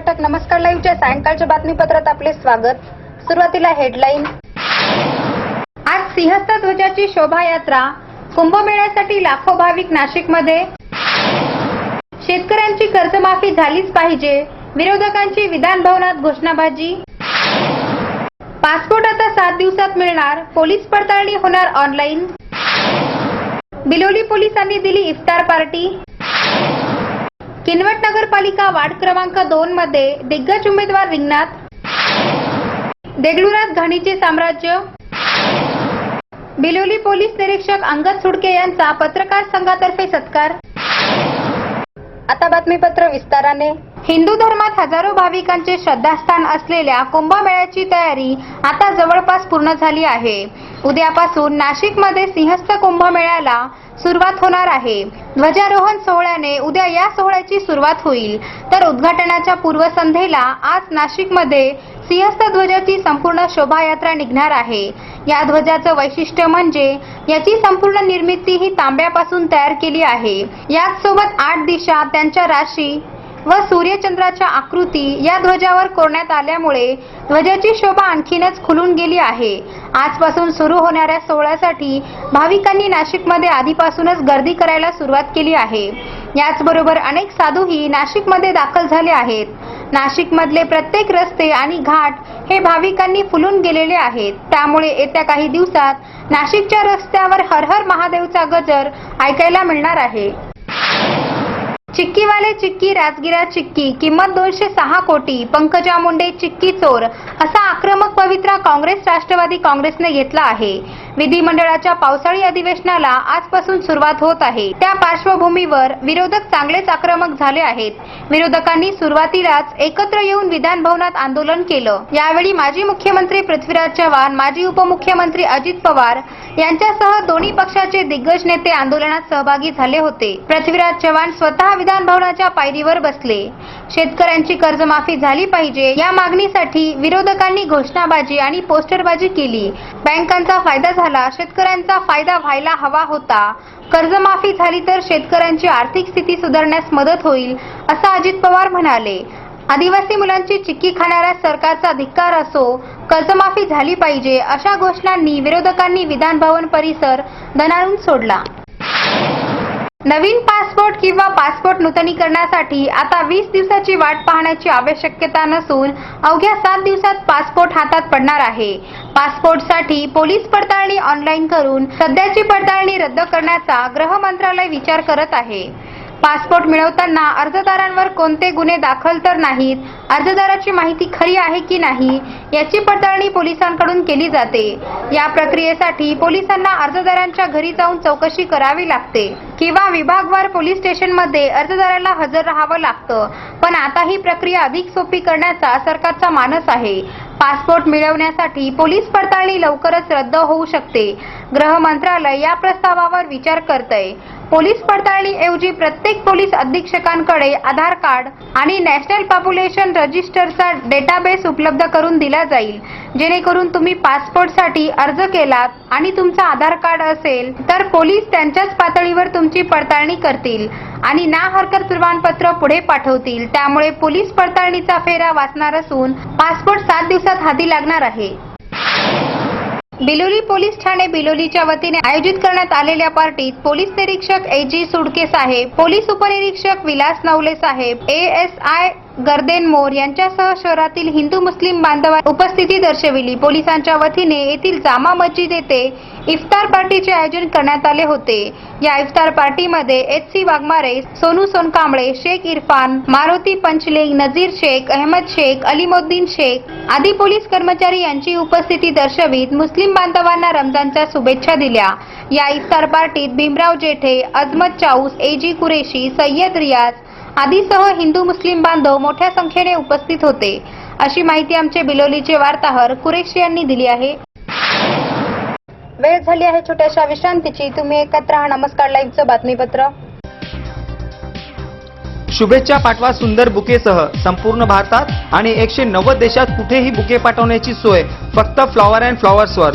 पाठक नमस्कार लाईव्हच्या सायंकाळच्या बातमीपत्रात आपले स्वागत. सुरुवातीला हेडलाईन. आज सिंहस्थ ध्वजाची शोभायात्रा. कुंभमेळ्यासाठी लाखो भाविक नाशिकमध्ये. शेतकऱ्यांची कर्जमाफी झालीच पाहिजे. विरोधकांची विधान भवनात घोषणाबाजी. पासपोर्ट आता सात दिवसात मिळणार. पोलीस पडताळणी होणार ऑनलाईन. बिलोली पोलिसांनी दिली इफ्तार पार्टी. किनवट नगरपालिका वार्ड क्रमांक दोन मध्ये दिग्गज उमेदवार रिंगणात. देगलुरात घाणीचे साम्राज्य. बिलोली पोलीस निरीक्षक अंगद सुडके यांचा पत्रकार संघातर्फे सत्कार. आता बातमीपत्र विस्ताराने. हिंदू धर्मात हजारो भाविकांचे श्रद्धास्थान असलेल्या कुंभमेळ्याची तयारी आता जवळपास पूर्ण झाली आहे. उद्यापासून नाशिकमध्ये सिंहस्थ कुंभमेळ्याला सुरुवात होणार आहे. ध्वजारोहण सोहळ्याने उद्या या सोहळ्याची सुरुवात होईल. तर उद्घाटनाच्या पूर्वसंध्येला आज नाशिकमध्ये सिंहस्थ ध्वजाची संपूर्ण शोभायात्रा निघणार आहे. या ध्वजाचं वैशिष्ट्य म्हणजे याची संपूर्ण निर्मिती ही तांब्यापासून तयार केली आहे. याच सोबत आठ दिशा त्यांच्या राशी व सूर्यचंद्राच्या आकृती या ध्वजावर कोरण्यात आल्यामुळे ध्वजाची शोभा आणखीनच खुलून गेली आहे. आजपासून सुरू होणाऱ्या सोहळ्यासाठी भाविकांनी नाशिकमध्ये आधीपासूनच गर्दी करायला सुरुवात केली आहे. याचबरोबर अनेक साधूही नाशिकमध्ये दाखल झाले आहेत. नाशिकमधले प्रत्येक रस्ते आणि घाट हे भाविकांनी फुलून गेलेले आहेत. त्यामुळे येत्या काही दिवसात नाशिकच्या रस्त्यावर हर हर महादेवचा गजर ऐकायला मिळणार आहे. चिक्कीवाले चिक्की राजगिरा चिक्की किंमत दोनशे सहा कोटी पंकजा मुंडे चिक्की चोर असा आक्रमक पवित्रा काँग्रेस राष्ट्रवादी काँग्रेसने घेतला आहे. विधिमंडळाच्या पावसाळी अधिवेशनाला आजपासून सुरुवात होत आहे. त्या पार्श्वभूमीवर विरोधक चांगलेच आक्रमक झाले आहेत. विरोधकांनी सुरुवातीलाच एकत्र येऊन विधान भवनात आंदोलन केलं. यावेळी माजी मुख्यमंत्री पृथ्वीराज चव्हाण माजी उपमुख्यमंत्री अजित पवार यांच्यासह दोन्ही पक्षाचे दिग्गज नेते आंदोलनात सहभागी झाले होते. पृथ्वीराज चव्हाण स्वतः विधान भवनाच्या पायरीवर बसले. शेतकऱ्यांची कर्जमाफी झाली पाहिजे या मागणीसाठी विरोधकांनी घोषणाबाजी आणि पोस्टरबाजी केली. बँकांचा फायदा झाला शेतकऱ्यांचा फायदा व्हायला हवा होता. कर्जमाफी झाली तर शेतकऱ्यांची आर्थिक स्थिती सुधारण्यास मदत होईल असं अजित पवार म्हणाले. आदिवासी मुलांची चिक्की खाणाऱ्या सरकारचा धिक्कार असो कर्जमाफी झाली पाहिजे अशा घोषणांनी विरोधकांनी विधानभवन परिसर दणाणून सोडला. नवीन पासपोर्ट किंवा पासपोर्ट नूतनीकरणासाठी आता वीस दिवसाची वाट पाहण्याची आवश्यकता नसून अवघ्या सात दिवसात पासपोर्ट हातात पडणार आहे. पासपोर्टसाठी पोलीस पडताळणी ऑनलाईन करून सध्याची पडताळणी रद्द करण्याचा गृह मंत्रालय विचार करत आहे. पासपोर्ट मिळवताना अर्जदारांवर कोणते गुन्हे दाखल तर नाहीत? अर्जदाराची माहिती खरी आहे की नाही? याची पडताळणी पोलिसांकडून केली जाते. या प्रक्रियेसाठी पोलिसांना अर्जदारांच्या घरी जाऊन चौकशी करावी लागते किंवा विभागवार पोलीस स्टेशनमध्ये अर्जदाराला हजर राहावं लागतं. पण आता ही प्रक्रिया अधिक सोपी करण्याचा सरकारचा मानस आहे. पासपोर्ट मिळवण्यासाठी पोलीस पडताळणी लवकरच रद्द होऊ शकते. गृह मंत्रालय या प्रस्तावावर विचार करतंय. पोलीस पडताळणीऐवजी प्रत्येक पोलीस अधीक्षकांकडे आधार कार्ड आणि नॅशनल पॉप्युलेशन रजिस्टरचा डेटाबेस उपलब्ध करून दिला जाईल. जेणेकरून तुम्ही पासपोर्टसाठी अर्ज केलात आणि तुमचा आधार कार्ड असेल तर पोलीस त्यांच्याच पातळीवर तुमची पडताळणी करतील आणि ना हरकत प्रमाणपत्र पुढे पाठवतील. त्यामुळे पोलीस पडताळणीचा फेरा वाचणार असून पासपोर्ट सात दिवसात हाती लागणार आहे. बिलोली पोलीस ठाणे बिलोलीच्या वतीने आयोजित करण्यात आलेल्या पार्टीत पोलीस निरीक्षक ए जी सुडके साहेब पोलीस उपनिरीक्षक विलास नवले साहेब A S I Gardane More यांच्यासह शहरातील हिंदू मुस्लिम बांधवांनी उपस्थिती दर्शविली. पोलिसांच्या वतीने येथील जामा मस्जिद येथे इफ्तार पार्टीचे आयोजन करण्यात आले होते. या इफ्तार पार्टीमध्ये एच सी वाघमारे सोनू सोनकांबळे शेख इरफान मारुती पंचले नजीर शेख अहमद शेख अलिमोद्दीन शेख आदी पोलीस कर्मचारी यांची उपस्थिती दर्शवित मुस्लिम बांधवांना रमजानच्या शुभेच्छा दिल्या. या इफ्तार पार्टीत भीमराव जेठे अजमत चाऊस एजी कुरेशी सय्यद रियाज आदीसह हिंदू मुस्लिम बांधव मोठ्या संख्येने उपस्थित होते. अशी माहिती आमचे बिलोलीचे वार्ताहर कुरेशी यांनी दिली आहे. वेळ झाली आहे छोट्याशा विश्रांतीची. तुम्ही एकत्र राहा. नमस्कार. लाईव्हचं बातमीपत्र. शुभेच्छा पाठवा सुंदर बुकेसह. संपूर्ण भारतात आणि एकशे नव्वद देशात कुठेही बुके पाठवण्याची सोय. फक्त फ्लॉवर अँड फ्लॉवर्सवर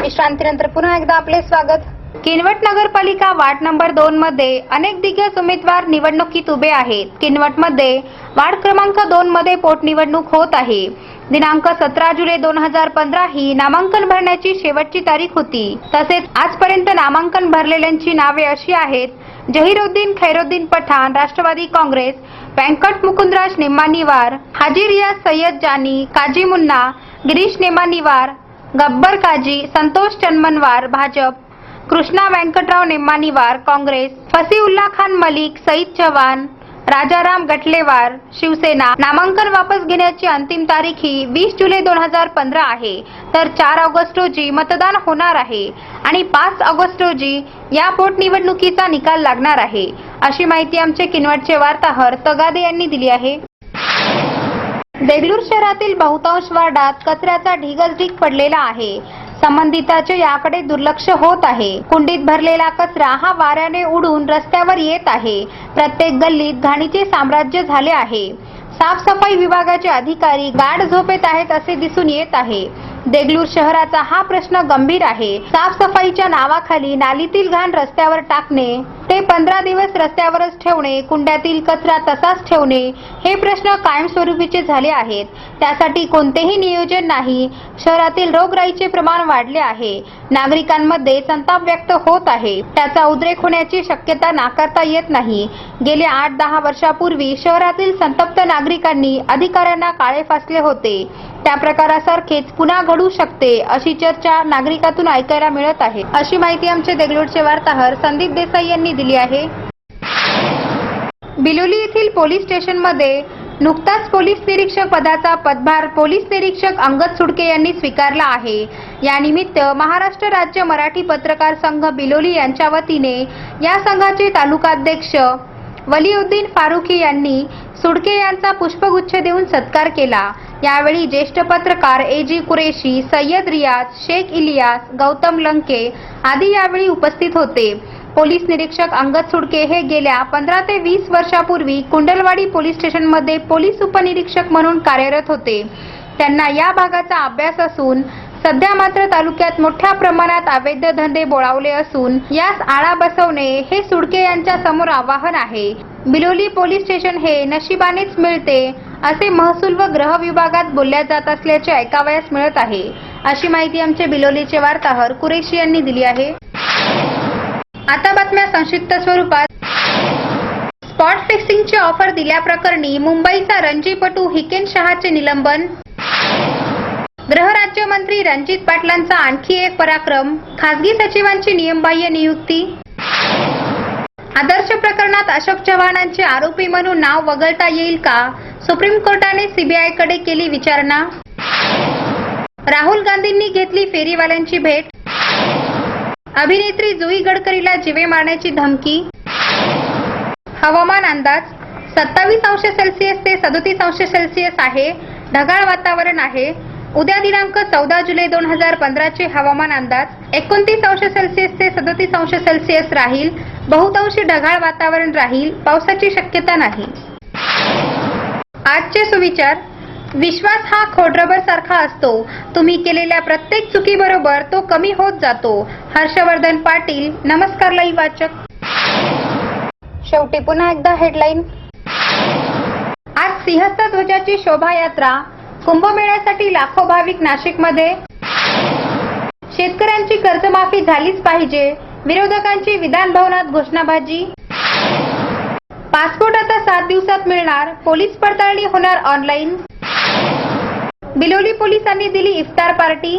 विश्रांतीनंतर पुन्हा एकदा आपले स्वागत. किनवट नगरपालिका वार्ड नंबर दोन मध्ये अनेक दिग्गज उमेदवार निवडणुकीत उभे आहेत. किनवटमध्ये वार्ड क्रमांक दोन मध्ये पोटनिवडणूक होत आहे. दिनांक सतरा जुलै दोन हजार पंधरा ही नामांकन भरण्याची शेवटची तारीख होती. तसेच आजपर्यंत नामांकन भरलेल्यांची नावे अशी आहेत. जहिरुद्दीन खैरुद्दीन पठाण राष्ट्रवादी काँग्रेस व्यंकट मुकुंदराज नेमानीवार हाजी रियाज सय्यद जानी काजी मुन्ना गिरीश नेमानीवार गब्बर काजी संतोष चन्मनवार भाजप कृष्णा व्यंकटराव निम्मानिवार काँग्रेस फसीउल्ला खान मलिक सईद चव्हाण राजाराम गटलेवार शिवसेना नामांकन वापस घेण्याची अंतिम तारीख ही वीस जुलै दोन हजार पंधरा आहे. तर चार ऑगस्ट रोजी मतदान होणार आहे आणि पाच ऑगस्ट रोजी या पोटनिवडणुकीचा निकाल लागणार आहे. अशी माहिती आमचे किनवटचे वार्ताहर तगादे यांनी दिली आहे. देगलूर शहरातील बहुतांश वार्डात कचऱ्याचा ढिगच ढीग पडलेला आहे. संबंधिताचे याकडे दुर्लक्ष होत आहे. कुंडीत भरलेला कचरा हा वाऱ्याने उडून रस्त्यावर येत आहे. प्रत्येक गल्लीत घाणीचे साम्राज्य झाले आहे. साफसफाई विभागाचे अधिकारी गाढ झोपेत आहेत असे दिसून येत आहे. देगलूर शहराचा हा प्रश्न गंभीर आहे. साफसफाईच्या नावाखाली नालीतील घाण रस्त्यावर टाकणे ते पंधरा दिवस रस्त्यावरच ठेवणे कुंड्यातील कचरा तसाच ठेवणे हे प्रश्न कायमस्वरूपीचे झाले आहेत. त्यासाठी कोणतेही नियोजन नाही. शहरातील रोगराईचे प्रमाण वाढले आहे. नागरिकांमध्ये संताप व्यक्त होत आहे. त्याचा उद्रेक होण्याची शक्यता नाकारता येत नाही. गेल्या आठ दहा वर्षापूर्वी शहरातील संतप्त नागरिकांनी अधिकाऱ्यांना काळे फासले होते. त्या प्रकारासारखेच पुन्हा घडू शकते अशी चर्चा नागरिकातून ऐकायला मिळत आहे. अशी माहिती आमचे देगलूरचे वार्ताहर संदीप देसाई यांनी दिली आहे. बिलोली येथील पोलीस स्टेशनमध्ये नुकताच पोलीस निरीक्षक पदाचा पदभार पोलीस निरीक्षक अंगद सुडके यांनी स्वीकारला आहे. यानिमित्त महाराष्ट्र राज्य मराठी पत्रकार संघ बिलोली यांच्या वतीने या संघाचे तालुकाध्यक्ष वलिउद्दीन फारुखी यांनी सुडके यांचा पुष्पगुच्छ देऊन सत्कार केला. यावेळी ज्येष्ठ पत्रकार ए जी कुरेशी सय्यद रियाज शेख इलियास गौतम लंके आदी यावेळी उपस्थित होते. पोलीस निरीक्षक अंगद सुडके हे गेल्या पंधरा ते वीस वर्षापूर्वी कुंडलवाडी पोलीस स्टेशनमध्ये पोलीस उपनिरीक्षक म्हणून कार्यरत होते. त्यांना या भागाचा अभ्यास असून सध्या मात्र तालुक्यात मोठ्या प्रमाणात अवैध धंदे बोळावले असून यास आळा बसवणे हे सुडके यांच्या समोर आवाहन आहे. बिलोली पोलीस स्टेशन हे नशिबानेच मिळते असे महसूल व गृह विभागात बोलल्या जात असल्याचे ऐकावयास मिळत आहे. अशी माहिती आमचे बिलोलीचे वार्ताहर कुरेशी यांनी दिली आहे. आता बातम्या संक्षिप्त स्वरूपात. स्पॉट फिक्सिंगची ऑफर दिल्याप्रकरणी मुंबईचा रणजीपटू हिकेन शहाचे निलंबन गृहराज्यमंत्री रणजित पाटलांचा आणखी एक पराक्रम. खासगी सचिवांची नियमबाह्य नियुक्ती. आदर्श प्रकरणात अशोक चव्हाणांचे आरोपी म्हणून नाव वगळता येईल का? सुप्रीम कोर्टाने सीबीआयकडे केली विचारणा. राहुल गांधींनी घेतली फेरीवाल्यांची भेट. अभिनेत्री जुई गडकरीला जिवे मारण्याची धमकी. हवामान अंदाज. सत्तावीस अंश सेल्सिअस ते सदोतीस अंश सेल्सिअस आहे. ढगाळ वातावरण आहे. उद्या दिनांक चौदा जुलै दोन हजार पंधराचे हवामान अंदाज एकोणतीस अंश सेल्सिअस ते सदतीस अंश सेल्सिअस राहील. बहुतांशी ढगाळ वातावरण राहील. पावसाची शक्यता नाही. आजचे सुविचार विश्वास हा खोडरबर सारखा असतो. तुम्ही केलेल्या प्रत्येक चुकीबरोबर तो कमी होत जातो. हर्षवर्धन पाटील नमस्कार लाई वाचक. शेवटी पुन्हा एकदा हेडलाईन आज सिंहस्थ ध्वजाची शोभायात्रा कुंभमेळ्यासाठी लाखो भाविक नाशिकमध्ये. शेतकऱ्यांची कर्जमाफी झालीच पाहिजे. विरोधकांची विधान भवनात घोषणाबाजी. पासपोर्ट आता सात दिवसात मिळणार. पोलीस पडताळणी होणार ऑनलाईन. बिलोली पोलिसांनी दिली इफ्तार पार्टी.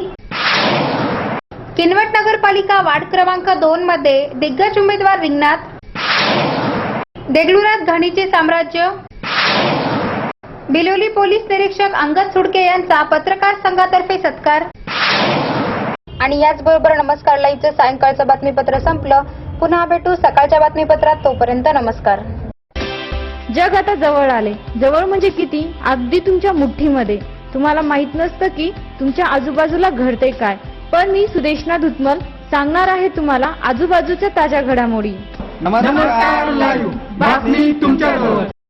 किनवट नगरपालिका वार्ड क्रमांक दोन मध्ये दिग्गज उमेदवार रिंगणात. देगलुरात घाणीचे साम्राज्य. बिलोली पोलीस निरीक्षक अंगद सुडके यांचा पत्रकार संघातर्फे सत्कार. आणि याचबरोबर नमस्कार लाईव्हचं सायंकाळचं बातमीपत्र संपलं. पुन्हा भेटू सकाळच्या बातमीपत्रात तोपर्यंत नमस्कार. जग आता जवळ आले. जवळ म्हणजे किती? अगदी तुमच्या मुठ्ठीमध्ये. तुम्हाला माहीत नसतं की तुमच्या आजूबाजूला घडते काय. पण मी सुदेशना धुतमल सांगणार आहे तुम्हाला आजूबाजूच्या ताज्या घडामोडी. नमस्कार लाईव्ह. बातमी तुमच्याजवळ.